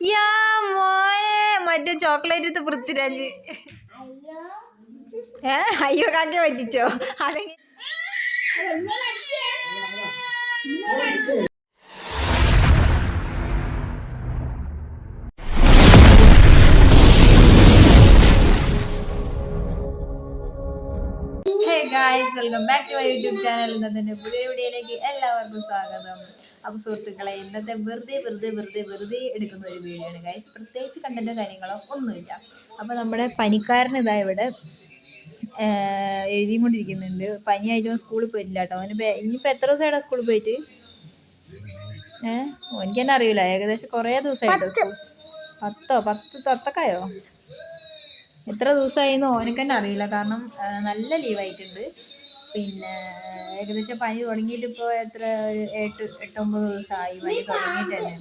യാ മോനെ. മറ്റേ ചോക്ലേറ്റ് പൃഥ്വിരാജ്. ഏ? അയ്യോ കാക്കെ പറ്റിച്ചോ? അല്ലെങ്കിൽ hey guys welcome back to my YouTube channel എന്നതിന്റെ പുതിയ വീഡിയോയിലേക്ക് എല്ലാവർക്കും സ്വാഗതം. അപ്പോൾ സുഹൃത്തുക്കളെ ഇന്നത്തെ വെറുതെ വെറുതെ വെറുതെ വെറുതെ എടുക്കുന്ന ഒരു വീഡിയോ ആണ്. ഗൈസ് പ്രത്യേകിച്ച് കണ്ടന്റ് കാര്യങ്ങളോ ഒന്നുമില്ല. അപ്പോൾ നമ്മുടെ പനിക്കാരൻ ഇതാ ഇവിടെ എഴുതിക്കൊണ്ടിരിക്കുന്നുണ്ട്. എഴുതിയും കൊണ്ടിരിക്കുന്നുണ്ട് പനിയായിട്ട് സ്കൂളിൽ പോയിട്ടില്ല കേട്ടോ. അവന് ഇനിയിപ്പോൾ എത്ര ദിവസമായിട്ടാ സ്കൂളിൽ പോയിട്ട്? ഏഹ് എനിക്ക് തന്നെ അറിയില്ല. ഏകദേശം കുറേ ദിവസമായിട്ടോ സ്കൂൾ പത്തോ? പത്ത് പത്തൊക്കെയോ എത്ര ദിവസമായിരുന്നു ഓനക്ക് തന്നെ അറിയില്ല. കാരണം നല്ല ലീവായിട്ടുണ്ട് പിന്നെ ഏകദേശം പനി തുടങ്ങിയിട്ട് ഇപ്പോൾ എത്ര ഒരു എട്ട് എട്ടൊമ്പത് ദിവസമായി പനി തുടങ്ങിയിട്ട് തന്നെ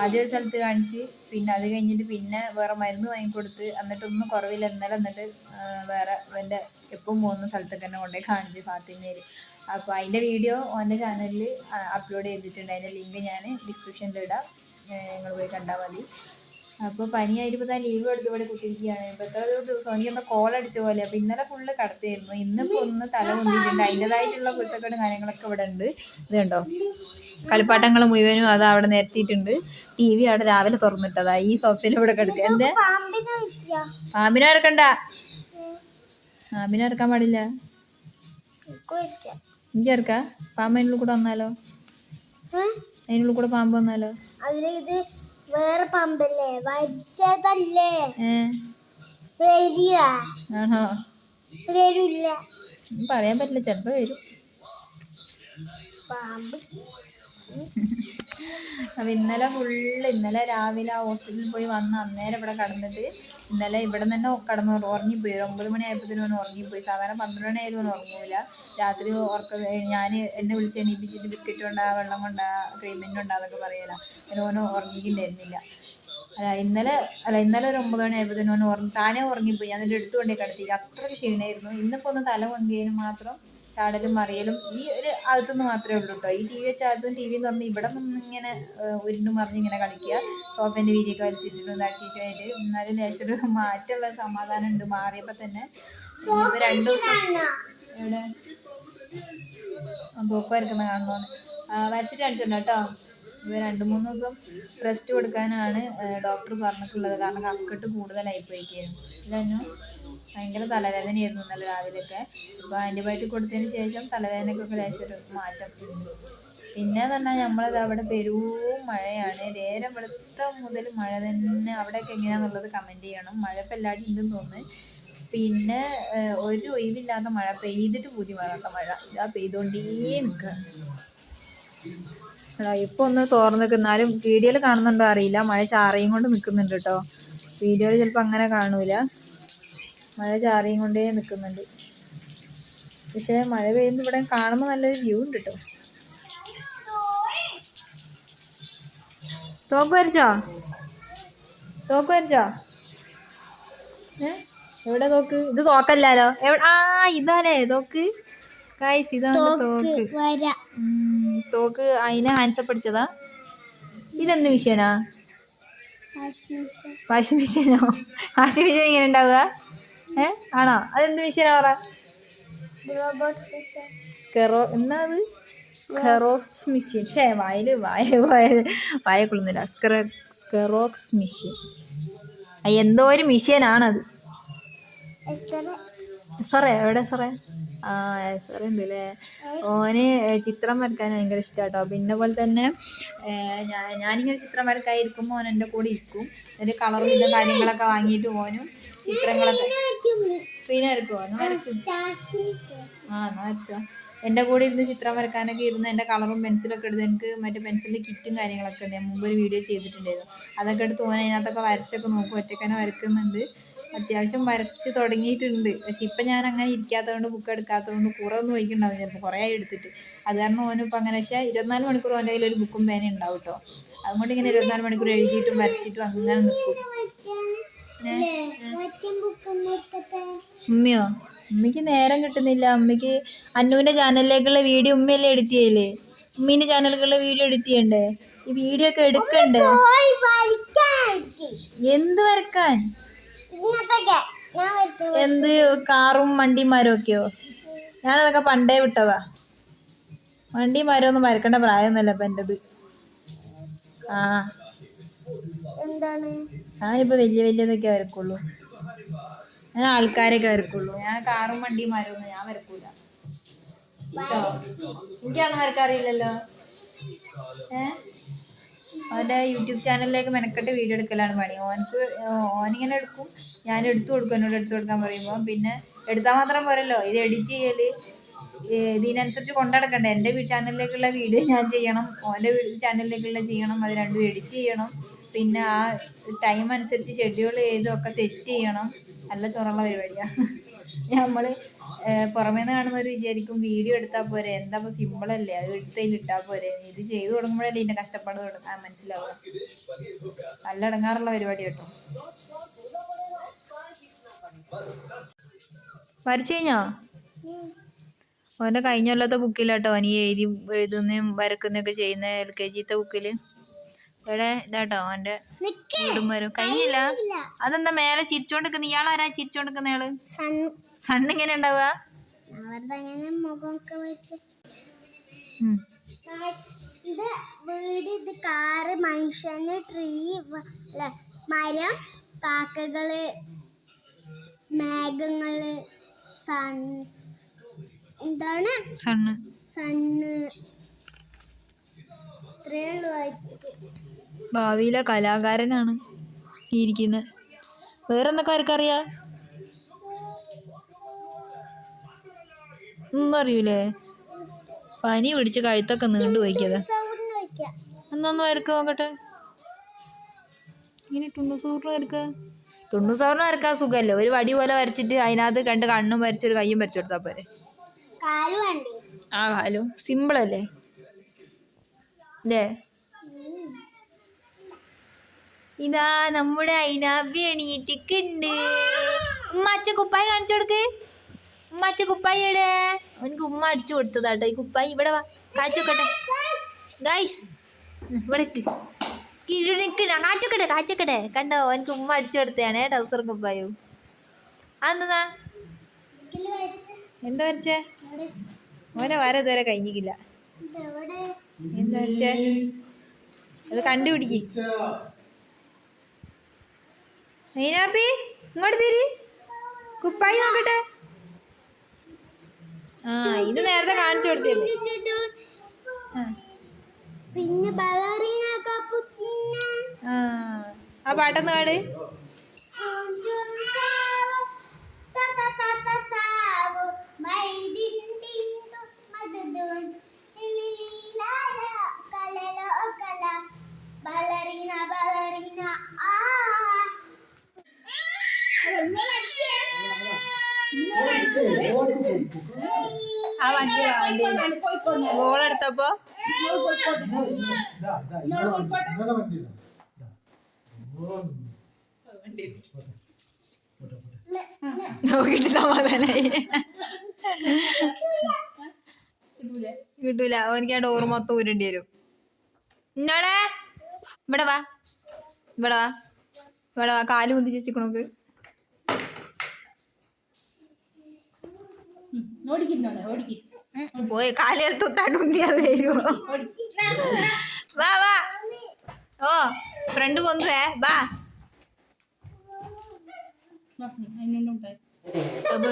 ആദ്യ ഒരു സ്ഥലത്ത് കാണിച്ച് പിന്നെ അത് കഴിഞ്ഞിട്ട് പിന്നെ വേറെ മരുന്ന് വാങ്ങിക്കൊടുത്ത് എന്നിട്ടൊന്നും കുറവില്ല. ഇന്നലെ എന്നിട്ട് വേറെ എന്റെ എപ്പം പോകുന്ന സ്ഥലത്തൊക്കെ തന്നെ കൊണ്ടുപോയി കാണിച്ച് ഫാത്തിമയിൽ അപ്പോൾ അതിന്റെ വീഡിയോ ഓന്റെ ചാനലിൽ അപ്ലോഡ് ചെയ്തിട്ടുണ്ട്. അതിന്റെ ലിങ്ക് ഞാൻ ഡിസ്ക്രിപ്ഷനിൽ ഇടാം. നിങ്ങൾ പോയി കണ്ടാൽ മതി. അപ്പോൾ പനിയായിട്ട് ഞാൻ ലീവ് എടുത്ത് ഇവിടെ കുത്തിരിക്കുകയാണ് ഇപ്പോൾ എത്ര ദിവസം? എനിക്ക് എന്താ കോൾ അടിച്ച പോലെ. അപ്പോൾ ഇന്നലെ ഫുള്ള് കടത്തിയായിരുന്നു. ഇന്നിപ്പോൾ ഒന്ന് തല കൊണ്ടിട്ടുണ്ട് അതിന്റെതായിട്ടുള്ള കുത്തക്കേടും കാര്യങ്ങളൊക്കെ ഇവിടെ ഉണ്ട്. ഇത് കണ്ടോ? കളിപ്പാട്ടങ്ങൾ മുഴുവനും അത് അവിടെ നിരത്തിയിട്ടുണ്ട്. ടി വി അവിടെ രാവിലെ തുറന്നിട്ടതാ. ഈ സോഫയിൽ ഇവിടെ കിടക്കുക. എന്താ? പാമ്പിനെ ഇറക്കണ്ട പാമ്പിനെ ഇറക്കാൻ പാടില്ല. എനിക്ക് ഇറക്കാ പാമ്പ് അതിനുള്ളിൽ കൂടെ വന്നാലോ? അതിനുള്ളിൽ കൂടെ പാമ്പ് വന്നാലോ? വേറെ പമ്പല്ലേ? വരിച്ചതല്ലേ ഏ. വരിക. ആണോ? വരില്ല. പറയാൻ പറ്റില്ല ചെലപ്പോ വരും. പാമ്പ്. അപ്പൊ ഇന്നലെ ഫുള്ള് ഇന്നലെ രാവിലെ ഹോസ്പിറ്റലിൽ പോയി വന്ന് അന്നേരം ഇവിടെ കടന്നിട്ട് ഇന്നലെ ഇവിടെ തന്നെ കടന്ന് ഉറ- ഉറങ്ങിപ്പോയി ഒരു ഒമ്പത് മണി ആയപ്പോഴത്തേനും അവൻ ഉറങ്ങിപ്പോയി സാധാരണ പന്ത്രണ്ട് മണി ആയാലും അവൻ ഉറങ്ങൂല. രാത്രി ഉറക്ക ഞാൻ എന്നെ വിളിച്ച് എണീപ്പിച്ചിട്ട് ബിസ്ക്കറ്റ് കൊണ്ടാ വെള്ളം കൊണ്ടാ ക്രീമിന്റെ ഉണ്ടാ എന്നൊക്കെ പറയല. അതിന് ഓന് ഉറങ്ങിയിട്ടുണ്ടായിരുന്നില്ല. അല്ല ഇന്നലെ അല്ല ഇന്നലെ ഒരു ഒമ്പത് മണി ആയപ്പോഴത്തേനും ഓന് ഉറങ്ങി താനേ ഉറങ്ങിപ്പോയി. ഞാൻ എന്നിട്ട് എടുത്തു കൊണ്ടേ കിടത്തി. അത്രയ്ക്ക് ക്ഷീണമായിരുന്നു ഇന്നിപ്പോൾ ഒന്ന് തല പൊന്തിയതിന് മാത്രം ചാടലും മറിയലും ഈ ഒരു അകത്തുനിന്ന് മാത്രമേ ഉള്ളൂ കേട്ടോ ഈ ടി വി വെച്ചാലും ടി വി തുറന്ന് ഇവിടെ നിന്ന് ഇങ്ങനെ ഉരുണ്ടും മറിഞ്ഞ് ഇങ്ങനെ കളിക്കുക. സോഫേന്റെ വീതിയൊക്കെ വലിച്ചിട്ടിട്ട് ഇതാക്കിയിട്ട് ആയിട്ട് എന്നാലും ലേശം ഒരു മാറ്റമുള്ള സമാധാനം ഉണ്ട്. മാറിയപ്പോൾ തന്നെ രണ്ടു രണ്ട് ദിവസം എവിടെ? തോക്ക് വരക്കുന്ന കാണുമ്പോൾ വരച്ചിട്ട് കാണിച്ചിട്ടുണ്ട് കേട്ടോ ഇവ രണ്ട് മൂന്ന് ദിവസം റെസ്റ്റ് കൊടുക്കാനാണ് ഡോക്ടർ പറഞ്ഞിട്ടുള്ളത്. കാരണം കഫക്കെട്ട് കൂടുതലായി പോയിക്കായിരുന്നു ഇല്ലഞ്ഞു ഭയങ്കര തലവേദനയായിരുന്നു ഇന്നലെ രാവിലെയൊക്കെ. അപ്പോൾ ആന്റിബയോട്ടിക് കൊടുത്തതിന് ശേഷം തലവേദനക്കൊക്കെ ലേശം മാറ്റം പിന്നെ പറഞ്ഞാൽ നമ്മളത് അവിടെ പെരും മഴയാണ്. നേരം വെളുത്ത മുതൽ മഴ തന്നെ അവിടെയൊക്കെ എങ്ങനെയാണെന്നുള്ളത് കമന്റ് ചെയ്യണം. മഴ ഇപ്പം എല്ലാവരും ഉണ്ടെന്ന് തോന്നുന്നു. പിന്നെ ഒരു ഒഴിവില്ലാത്ത മഴ പെയ്തിട്ട് പൂതി മാറാത്ത മഴ. ഇതാ പെയ്തുകൊണ്ടേ നിൽക്കുക. ഇപ്പൊ ഒന്ന് തോർന്ന് നിൽക്കുന്നാലും വീഡിയോയിൽ കാണുന്നുണ്ടോ അറിയില്ല. മഴ ചാറിയും കൊണ്ട് നിൽക്കുന്നുണ്ട് കേട്ടോ. വീഡിയോയിൽ ചിലപ്പോൾ അങ്ങനെ കാണൂല. മഴ ചാറിയും കൊണ്ടേ നിൽക്കുന്നുണ്ട് പക്ഷെ മഴ പെയ്യുന്ന ഇവിടെ കാണുമ്പോൾ നല്ലൊരു വ്യൂ ഉണ്ട് കേട്ടോ തോക്ക് വരച്ചോ? തോക്ക് വരച്ചോ? ഏ? എവിടെ തോക്ക്? ഇത് തോക്കല്ലാലോ? എവിടെ ആ ഇതാലേ തോക്ക്. കായ്സ് ഇതാണ് തോക്ക് അതിനെ ഹാൻഡ്സപ്പ് അടിച്ചതാ. ഇതെന്ത് മിഷീനാ വാഷിംഗ് മെഷീനോ? വാഷിംഗ് മെഷീൻ ഇങ്ങനെ ഉണ്ടാവുക? ഏ? ആണോ? അതെന്ത് മെഷീനാ പറ? റോബോട്ട് എന്നാ അത്? സ്കെറോക്സ് മെഷീൻ ഷേ വായിൽ വായ വായ വായ കൊള്ളുന്നില്ല സ്കെറ സ്കെറോക്സ് മെഷീൻ എന്തോ ഒരു മെഷീനാണത് സാറേ എവിടെ സാറേ ആ സാറേ ഉണ്ട് ഓന് ചിത്രം വരക്കാൻ ഭയങ്കര ഇഷ്ടാട്ടോ. പിന്നെ പോലെ തന്നെ ഞാനിങ്ങനെ ചിത്രം വരക്കായിരിക്കുമ്പോൾ ഓൻ എന്റെ കൂടെ ഇരിക്കും. എന്നിട്ട് കളറും കാര്യങ്ങളൊക്കെ വാങ്ങിയിട്ട് ഓനും വരക്കും? ആ കൂടെ ഇരുന്ന് ചിത്രം വരക്കാനൊക്കെ ഇരുന്ന് എന്റെ കളറും പെൻസിലും ഒക്കെ എടുത്ത് എനിക്ക് മറ്റേ പെൻസിലിന്റെ കിറ്റും കാര്യങ്ങളൊക്കെ ഉണ്ട്. ഞാൻ മുമ്പ് ഒരു വീഡിയോ ചെയ്തിട്ടുണ്ടായിരുന്നു. അതൊക്കെ എടുത്ത് ഓൻ അതിനകത്തൊക്കെ വരച്ചൊക്കെ നോക്കും. ഒറ്റക്കനെ വരക്കുന്നുണ്ട്. അത്യാവശ്യം വരച്ച് തുടങ്ങിയിട്ടുണ്ട്. പക്ഷെ ഇപ്പം ഞാൻ അങ്ങനെ ഇരിക്കാത്തതുകൊണ്ട് ബുക്ക് എടുക്കാത്തതുകൊണ്ട് കുറേ ഒന്നും വഹിക്കണ്ടാവും ചിലപ്പോൾ. കുറേ ആയി എടുത്തിട്ട്. അത് കാരണം ഓനും ഇപ്പം അങ്ങനെ പക്ഷേ ഇരുപത്തിനാല് മണിക്കൂർ ഓന്റെ കയ്യിൽ ഒരു ബുക്കും പേനയും ഉണ്ടാവും കേട്ടോ. അതുകൊണ്ട് ഇങ്ങനെ ഇരുപത്തിനാല് മണിക്കൂർ എഴുതിയിട്ടും വരച്ചിട്ടും അങ്ങനെ നിൽക്കും ഉമ്മയോ? ഉമ്മക്ക് നേരം കിട്ടുന്നില്ല. ഉമ്മക്ക് അന്നുവിന്റെ ചാനലിലേക്കുള്ള വീഡിയോ ഉമ്മയല്ലേ എഡിറ്റ് ചെയ്യൽ? ഉമ്മീന്റെ ചാനലിലേക്കുള്ള വീഡിയോ എഡിറ്റ് ചെയ്യണ്ടേ? ഈ വീഡിയോ ഒക്കെ എടുക്കണ്ടേ? എന്ത് വരക്കാൻ എന്ത് കാറും വണ്ടിമാരും ഒക്കെയോ ഞാനതൊക്കെ പണ്ടേ വിട്ടതാ. വണ്ടിയും മരവും ഒന്നും വരക്കേണ്ട പ്രായമൊന്നുമല്ല ഇപ്പൊ എന്റെത് ആ. എന്താണ്? ഞാനിപ്പോൾ വലിയ വലിയതൊക്കെ വരക്കുള്ളൂ. ഞാൻ ആൾക്കാരൊക്കെ വരക്കുള്ളൂ. ഞാൻ കാറും വണ്ടിയും മരമൊന്നും ഞാൻ വരക്കൂല. എനിക്കതൊന്നും വരക്കാറിയില്ലല്ലോ ഏ? അവന്റെ യൂട്യൂബ് ചാനലിലേക്ക് മെനക്കെട്ട് വീഡിയോ എടുക്കലാണ് പണി. ഓനക്ക് ഓനിങ്ങനെ എടുക്കും. ഞാൻ എടുത്തു കൊടുക്കും. എന്നോട് എടുത്തു കൊടുക്കാൻ പറയുമ്പോൾ പിന്നെ എടുത്താൽ മാത്രം പോരല്ലോ. ഇത് എഡിറ്റ് ചെയ്യൽ ഇതിനനുസരിച്ച് കൊണ്ടടക്കണ്ടേ. എന്റെ ചാനലിലേക്കുള്ള വീഡിയോ ഞാൻ ചെയ്യണം. ഓന്റെ ചാനലിലേക്കുള്ള ചെയ്യണം. അത് രണ്ടും എഡിറ്റ് ചെയ്യണം. പിന്നെ ആ ടൈം അനുസരിച്ച് ഷെഡ്യൂൾ ചെയ്തൊക്കെ സെറ്റ് ചെയ്യണം. നല്ല ചൊറുള്ള പരിപാടിയാണ് നമ്മൾ പുറമേ നിന്ന് കാണുന്നവർ വിചാരിക്കും വീഡിയോ എടുത്താൽ പോരെ. എന്താ ഇപ്പോൾ സിമ്പിളല്ലേ അത് എടുത്തതിൽ ഇട്ടാൽ പോരെ. ഇത് ചെയ്തു തുടങ്ങുമ്പോഴല്ലേ ഇതിന്റെ കഷ്ടപ്പാട് തുടങ്ങാൻ മനസ്സിലാവുക. നല്ല ഇടങ്ങാറുള്ള പരിപാടി കേട്ടോ. വരച്ചു കഴിഞ്ഞോ? ഓന്റെ കഴിഞ്ഞ കൊല്ലത്തെ ബുക്കിലാട്ടോ ഓൻ എഴുതി എഴുതുന്നതും വരക്കുന്നതൊക്കെ ചെയ്യുന്ന എൽ കെ ജിത്തെ ബുക്കിൽ ഇവിടെ ഇതാട്ടോ അവന്റെ വീടും വരും. കഴിഞ്ഞില്ല അതെന്താ മേലെ ചിരിച്ചോണ്ടിരിക്കുന്ന? ആരാ ചിരിച്ചോണ്ടിരിക്കുന്നയാൾ സൺ. സണ്ണ് ഇങ്ങനെ ഉണ്ടാവുക. ഇത് വീട് ഇത് കാറ് മനുഷ്യന് ട്രീ മരം കാക്കകൾ മേഘങ്ങൾ സൺ. എന്താണ്? സണ്ണ്. സണ്ണ്. ഇത്രയേ ഉള്ളൂ വായിച്ചിട്ട് ഭാവിയിലെ കലാകാരനാണ് ഈ ഇരിക്കുന്നത് വേറെ എന്തൊക്കെ ആർക്കറിയാ? ഒന്നും അറിയൂലേ? പനി പിടിച്ച് കഴുത്തൊക്കെ നീണ്ടു പോയിക്കത്. എന്നൊന്ന് വരക്ക് നോക്കട്ടെ? ഇങ്ങനെ ടുണ്ടു സൂറിന് വരക്ക്? ടുണ്ടു സൂറിന് വരക്കാൻ സുഖമല്ലേ ഒരു വടി പോലെ വരച്ചിട്ട് അതിനകത്ത് രണ്ട് കണ്ണും വരച്ചൊരു കയ്യും വരച്ചു കൊടുത്താ പോരെ. വേണ്ടേ? ആ കാലും. സിമ്പിളല്ലേ? അല്ലേ ഇതാ നമ്മുടെ അയിനാബി എണീറ്റിക്കുണ്ട്. ഉമ്മച്ച കുപ്പായി കാണിച്ചു കൊടുക്ക്. ഉമ്മച്ച കുപ്പായി എവിടെ? എനിക്ക് ഉമ്മ അടിച്ചു കൊടുത്തതാട്ടോ. ഈ കുപ്പായി ഇവിടെ വാ. കാച്ചോക്കട്ടെ ഗൈസ് ഇവിടെ നിൽക്കണ കാച്ചോക്കട്ടെ കാച്ചോക്കട്ടെ കണ്ടോ എനിക്ക് ഉമ്മ അടിച്ചു കൊടുത്തതാണ് ട്രൗസർ കുപ്പായും. അതെന്താ എന്താ വരച്ചേ? ഓനെ വര ഇതുവരെ കഴിഞ്ഞിക്കില്ല. ഇതെവിടെ? എന്താ വരച്ചേ? അത് കണ്ടുപിടിക്ക്. മീനാപ്പി ഇങ്ങോട്ട് തിരി. കുപ്പായി നോക്കട്ടെ. ആ ഇത് നേരത്തെ കാണിച്ചു കൊടുത്തല്ലേ. പിന്നെ ആ ആ പാട്ടൊന്ന് കാട് ആ വണ്ടി നോക്കിട്ട് സമാധാനായി. കിട്ടൂല. എനിക്ക് ആ ഡോറ് മൊത്തം ഊരേണ്ടി വരും. ഇന്നോടെ? ഇവിടെ വാ. ഇവിടെ വാ. ഇവിടെ വാ. കാൽ മുന്തി ചേച്ചിക്ക് നോക്ക് ഉം, പോയി കാൽ തുത്താണ്ട് బా വരുമോ വാ വാ. ഓ ഫ്രണ്ട് പൊന്തുവേ. വാ. അപ്പൊ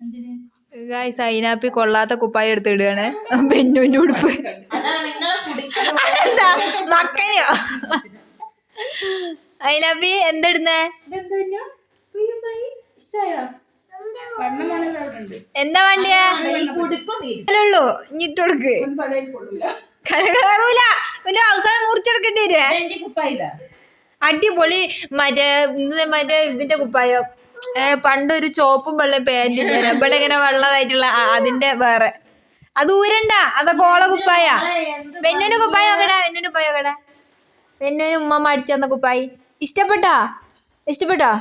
ഉണ്ടല്ലോ ഗായ്സ് അയിനാപ്പി കൊള്ളാത്ത കുപ്പായി എടുത്തിടുകയാണ്. ബെന്നുവിന്റെ ഉടുപ്പ്. അല്ല മക്കനെയോ അയിനാപ്പി എന്തെടുന്നേ? എന്താ വണ്ടിയാ? ഉള്ളൂ. ഇഞ്ഞിട്ടൊടുക്ക് കലകയറൂല പിന്നെ അവസാനം മുറിച്ചെടുക്കേണ്ടി വരുവേ അടിപൊളി മറ്റേ മറ്റേ ഇതിന്റെ കുപ്പായം? പണ്ടൊരു ചോപ്പും വെള്ളം പാന്റും ഇവിടെ ഇങ്ങനെ വെള്ളതായിട്ടുള്ള അതിന്റെ വേറെ. അത് ഊരണ്ട അതൊക്കെ ഓള കുപ്പായ. വെന്നുവിന് കുപ്പായ നോക്കടാ വെന്നുവിന് കുപ്പായ നോക്കടാ വെന്നുവിന് ഉമ്മ അടിച്ചു തന്ന കുപ്പായി. ഇഷ്ടപ്പെട്ടോ? ഇഷ്ടപ്പെട്ടോ?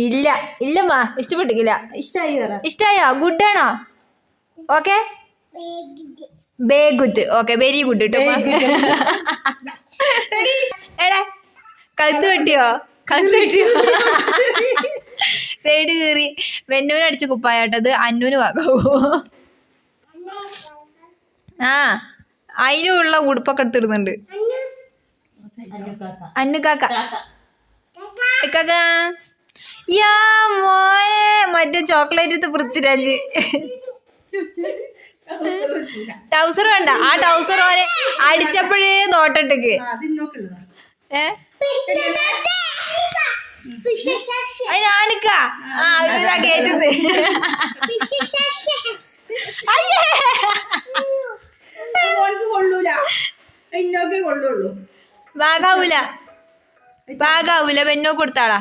ഇല്ല ഇല്ലമ്മാ ഇഷ്ടപ്പെട്ടില്ല ഇഷ്ടായോ ഗുഡാണോ ഓക്കെ ബേ ഗുഡ് ഓക്കെ വെരി ഗുഡ് കേട്ടോ എടാ കഴുത്ത് വെട്ടിയോ? കഴുത്ത് വെട്ടിയോ? സൈഡ് കീറി. വെന്നൂന് അടിച്ച കുപ്പായാട്ടത് അന്നൂന് വാങ്ങാവോ ആ അതിനുള്ള ഉടുപ്പൊക്കെ എടുത്തിടുന്നുണ്ട്. അന്നു കാക്ക. കാക്ക. യാ മോനെ. മറ്റേ ചോക്ലേറ്റ് പൃഥ്വിരാജ് ടൗസർ വേണ്ട. ആ ടൗസർ ഓനെ അടിച്ചപ്പോഴേ നോട്ടട്ടേക്ക് ഏ? ഞാനിക്ക ആ അയ്യേ. ഓൾക്ക് കൊള്ളൂല. ഇന്നോക്കെ കൊള്ളുള്ളൂ. വാഗാവൂല വാഗാവൂല വെന്നോ കൊടുത്താളാ.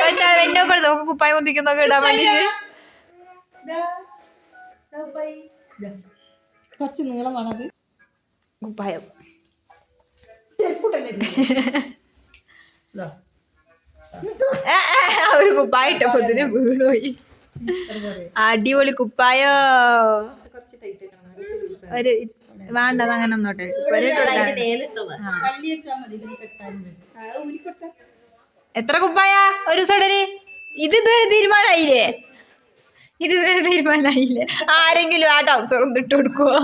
കൊടുത്താ വെന്നോ കൊടുത്ത. നോക്ക് കുപ്പായ കുന്തിക്കുന്ന ഇടാൻ വേണ്ടിട്ട്. കുറച്ച് നീളമാണത് കുപ്പായം. ഒരു കുപ്പായ ഇട്ടപ്പോ വീണുപോയി. അടിപൊളി കുപ്പായോ? ഒരു വേണ്ടത് അങ്ങനെ ഒന്നോട്ടെ. എത്ര കുപ്പായ? ഒരു ദിവസം ഇടൽ. ഇത് ഇതുവരെ തീരുമാനമായില്ലേ? ഇത് ഇതുവരെ തീരുമാനമായില്ലേ? ആരെങ്കിലും ആ ടൗസർ ഒന്ന് ഇട്ട് കൊടുക്കുവോ?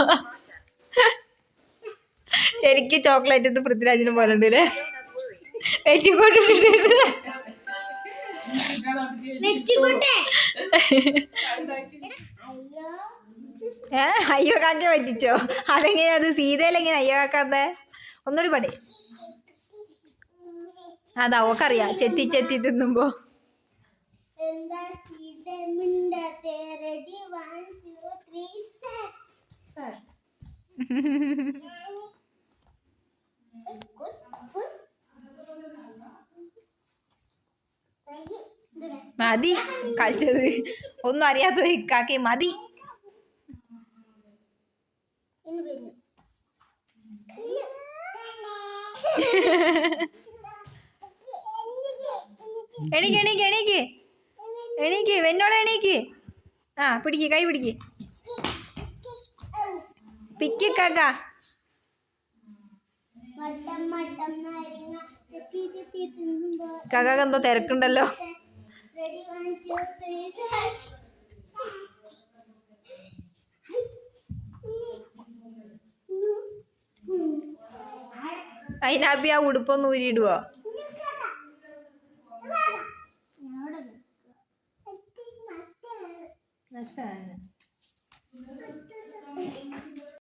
ശരിക്കും ചോക്ലേറ്റ് ഇത് പൃഥ്വിരാജിനെ പോലെ ഉണ്ട് അല്ലേ വെച്ചിക്കോട്ട് ഏ അയ്യോ കാക്ക പറ്റിച്ചോ? അതെങ്ങനെയാ അത് സീതയിലെങ്ങനെ അയ്യോ കാക്കാത്ത? ഒന്നുകൂടി പടി. അതാ ഓക്കറിയാം. ചെത്തി ചെത്തി തിന്നുമ്പോ. സീതമിണ്ടാത്തെ മതി. കളിച്ചത്. ഒന്നും അറിയാത്തൊരു ഇക്കാക്കി മതി. എണീക്ക് എണീക്ക് എണീക്ക്. എണീക്ക് വെന്നോളെ എണീക്ക്. ആ പിടിക്ക് കൈ പിടിക്ക്. പിക്ക് കാക്ക മട്ടം മട്ടം നാരങ്ങ ചെത്തി ചെത്തി തിന്നുമ്പോൾ എന്തോ തിരക്കുണ്ടല്ലോ. അതിനാപ്പി ആ ഉടുപ്പൊന്ന് ഊരിയിടുവോ? നഷ്ടമാണ്